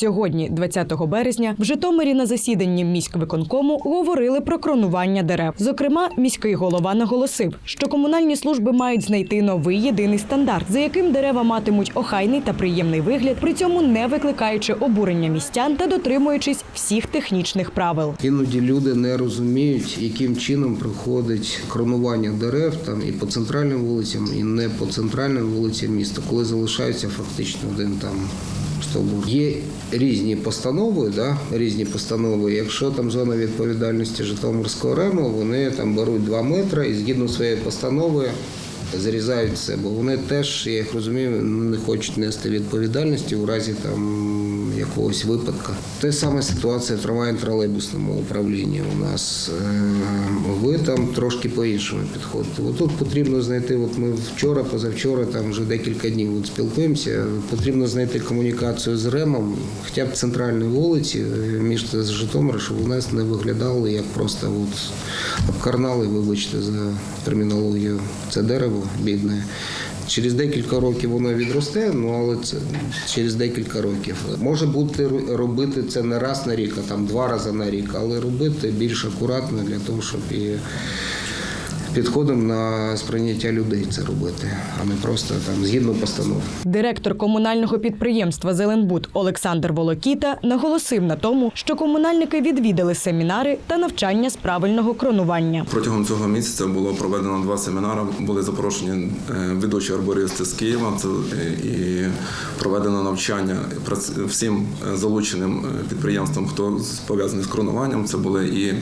Сьогодні, 20 березня, в Житомирі на засіданні міськвиконкому говорили про кронування дерев. Зокрема, міський голова наголосив, що комунальні служби мають знайти новий єдиний стандарт, за яким дерева матимуть охайний та приємний вигляд, при цьому не викликаючи обурення містян та дотримуючись всіх технічних правил. Іноді люди не розуміють, яким чином проходить кронування дерев там і по центральним вулицям, і не по центральним вулицям міста, коли залишається фактично один там стовбур. Є різні постанови, да, різні постанови. Якщо там зона відповідальності Житомирського РЕМу, вони там беруть 2 метри і згідно своєї постанови. Зрізають це, бо вони теж, я їх розумію, не хочуть нести відповідальності у разі там якогось випадку. Те саме ситуація в трамвайно-тролейбусному управлінні у нас. Е, Ви там трошки по-іншому підходите. Тут потрібно знайти, от ми вчора, позавчора, там вже декілька днів от спілкуємося. Потрібно знайти комунікацію з РЕМом, хоча б центральній вулиці е, між з Житомира, щоб у нас не виглядало як просто от обкарнали, вибачте за термінологію. Це дерево бідне. Через декілька років воно відросте, ну але це через декілька років. Може бути робити це не раз на рік, а там два рази на рік, але робити більш акуратно для того, щоб і підходом на сприйняття людей це робити, а не просто там згідно постанов. Директор комунального підприємства Зеленбуд Олександр Волокіта наголосив на тому, що комунальники відвідали семінари та навчання з правильного кронування. Протягом цього місяця було проведено два семінари. Були запрошені е, ведучі арбористи з Києва. Це е, і проведено навчання всім е, залученим підприємствам, хто пов'язаний з кронуванням. Це були і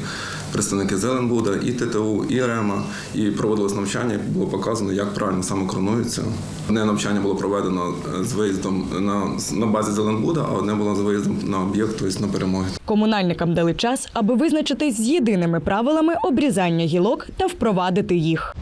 представники Зеленбуда, і ТТУ, і РЕМА. І проводилось навчання. Було показано, як правильно саме кронується. Одне навчання було проведено е, з виїздом на, на базі Зеленбуда, а одне було з виїздом на об'єкт, тобто на перемоги. Комунальникам дали час, аби визначитись з єдиними правилами обрізання гілок та впровадити їх.